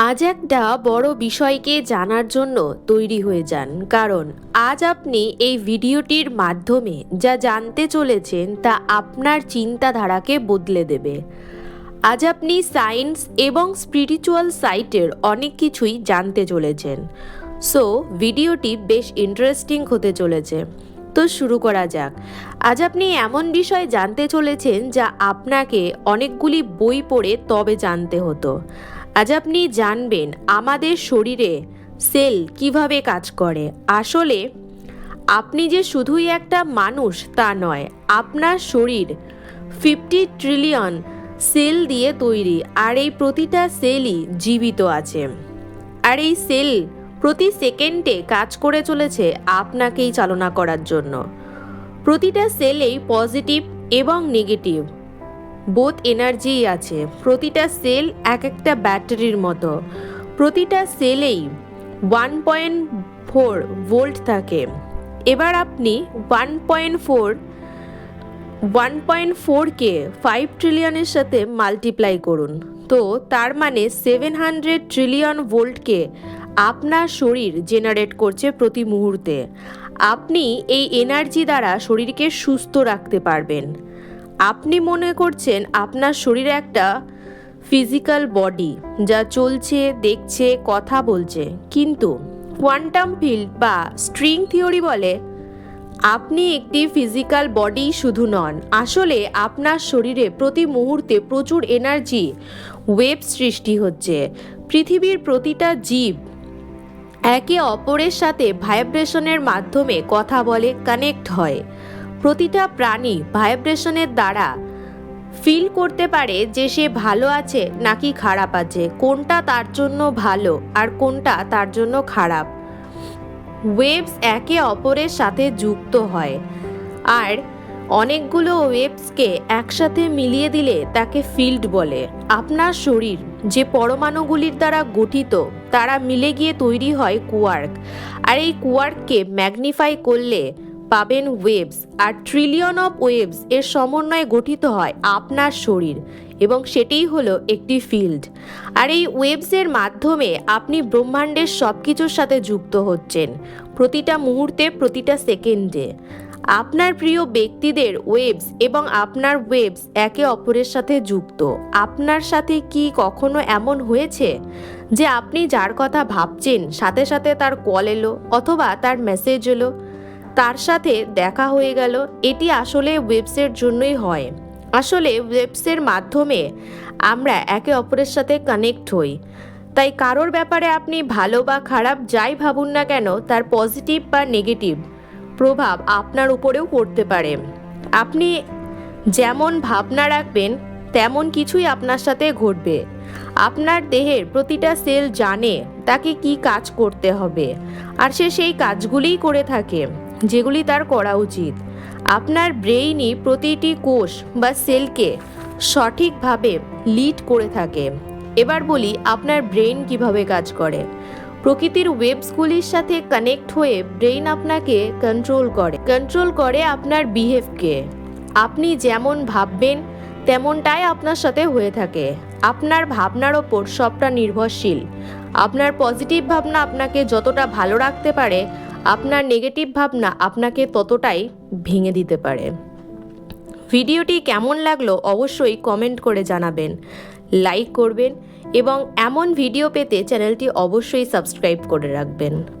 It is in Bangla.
আজ একটা বড় বিষয়কে জানার জন্য তৈরি হয়ে যান। কারণ, আজ আপনি এই ভিডিওটির মাধ্যমে যা জানতে চলেছেন তা আপনার চিন্তাধারাকে বদলে দেবে। আজ আপনি সায়েন্স এবং স্পিরিচুয়াল সাইটের অনেক কিছুই জানতে চলেছেন। সো, ভিডিওটি বেশ ইন্টারেস্টিং হতে চলেছে। তো শুরু করা যাক। আজ আপনি এমন বিষয় জানতে চলেছেন যা আপনাকে অনেকগুলি বই পড়ে তবে জানতে হতো। আজ আপনি জানবেন আমাদের শরীরে সেল কীভাবে কাজ করে। আসলে আপনি যে শুধুই একটা মানুষ তা নয়, আপনার শরীর ফিফটি ট্রিলিয়ন সেল দিয়ে তৈরি আর এই প্রতিটা সেলই জীবিত আছে। আর এই সেল প্রতি সেকেন্ডে কাজ করে চলেছে আপনাকেই চালনা করার জন্য। প্রতিটা সেলেই পজিটিভ এবং নেগেটিভ। বোথ এনার্জি আছে। প্রতিটা সেল এক একটা ব্যাটারির মতো। প্রতিটা সেলেই ওয়ান পয়েন্ট ফোর ভোল্ট থাকে। এবার আপনি one point four, one point ফোরকে ফাইভ ট্রিলিয়নের সাথে মাল্টিপ্লাই করুন। তো তার মানে সেভেন হান্ড্রেড ট্রিলিয়ন ভোল্টকে আপনার শরীর জেনারেট করছে প্রতি মুহূর্তে। আপনি এই এনার্জি দ্বারা শরীরকে সুস্থ রাখতে পারবেন। আপনি মনে করছেন আপনার শরীরে একটা ফিজিক্যাল বডি যা চলছে, দেখছে, কথা বলছে, কিন্তু কোয়ান্টাম ফিল্ড বা স্ট্রিং থিওরি বলে আপনি একটি ফিজিক্যাল বডি শুধু নন। আসলে আপনার শরীরে প্রতি মুহূর্তে প্রচুর এনার্জি ওয়েব সৃষ্টি হচ্ছে। পৃথিবীর প্রতিটা জীব একে অপরের সাথে ভাইব্রেশনের মাধ্যমে কথা বলে কানেক্ট হয়। প্রতিটা প্রাণী ভাইব্রেশনের দ্বারা ফিল করতে পারে যে সে ভালো আছে নাকি খারাপ আছে, কোনটা তার জন্য ভালো আর কোনটা তার জন্য খারাপ। ওয়েবস একে অপরের সাথে যুক্ত হয় আর অনেকগুলো ওয়েবসকে একসাথে মিলিয়ে দিলে তাকে ফিল্ড বলে। আপনার শরীর, যে পরমাণুগুলির দ্বারা গঠিত, তারা মিলে গিয়ে তৈরি হয় কুয়ার্ক। আর এই কুয়ার্ককে ম্যাগনিফাই করলে পাবেন ওয়েবস আর ট্রিলিয়ন অফ ওয়েবস এর সমন্বয়ে গঠিত হয় আপনার শরীর এবং সেটিই হলো একটি ফিল্ড আর এই ওয়েবসের মাধ্যমে আপনি ব্রহ্মাণ্ডের সব কিছুর সাথে যুক্ত হচ্ছেন প্রতিটা মুহূর্তে, প্রতিটা সেকেন্ডে আপনার প্রিয় ব্যক্তিদের ওয়েবস এবং আপনার ওয়েবস একে অপরের সাথে যুক্ত। আপনার সাথে কি কখনো এমন হয়েছে যে আপনি যার কথা ভাবছেন, সাথে সাথে তার কল এলো অথবা তার মেসেজ এলো? তার সাথে দেখা হয়ে গেল। এটি আসলে ওয়েবসের জন্যই হয়। আসলে ওয়েবসের মাধ্যমে আমরা একে অপরের সাথে কানেক্ট হই। তাই কারোর ব্যাপারে আপনি ভালো বা খারাপ যাই ভাবুন না কেন, তার পজিটিভ বা নেগেটিভ প্রভাব আপনার উপরেও পড়তে পারে। আপনি যেমন ভাবনা রাখবেন, তেমন কিছুই আপনার সাথে ঘটবে। আপনার দেহের প্রতিটা সেল জানে তাকে কি কাজ করতে হবে। আর সে সেই কাজগুলিই করে থাকে। যেগুলি তার করা উচিত। আপনার ব্রেইনই প্রতিটি কোষ বা সেলকে সঠিকভাবে লিড করে থাকে। এবার বলি, আপনার ব্রেইন কীভাবে কাজ করে? প্রকৃতির ওয়েবসগুলির সাথে কানেক্ট হয়ে ব্রেইন আপনাকে কন্ট্রোল করে। কন্ট্রোল করে আপনার বিহেভকে আপনি যেমন ভাববেন, তেমনটাই আপনার সাথে হয়ে থাকে। আপনার ভাবনার ওপর সবটা নির্ভরশীল। আপনার পজিটিভ ভাবনা আপনাকে যতটা ভালো রাখতে পারে আপনার নেগেটিভ ভাবনা আপনাকে ততটাই ভেঙে দিতে পারে। ভিডিওটি কেমন লাগল অবশ্যই কমেন্ট করে জানাবেন লাইক করবেন এবং এমন ভিডিও পেতে চ্যানেলটি অবশ্যই সাবস্ক্রাইব করে রাখবেন।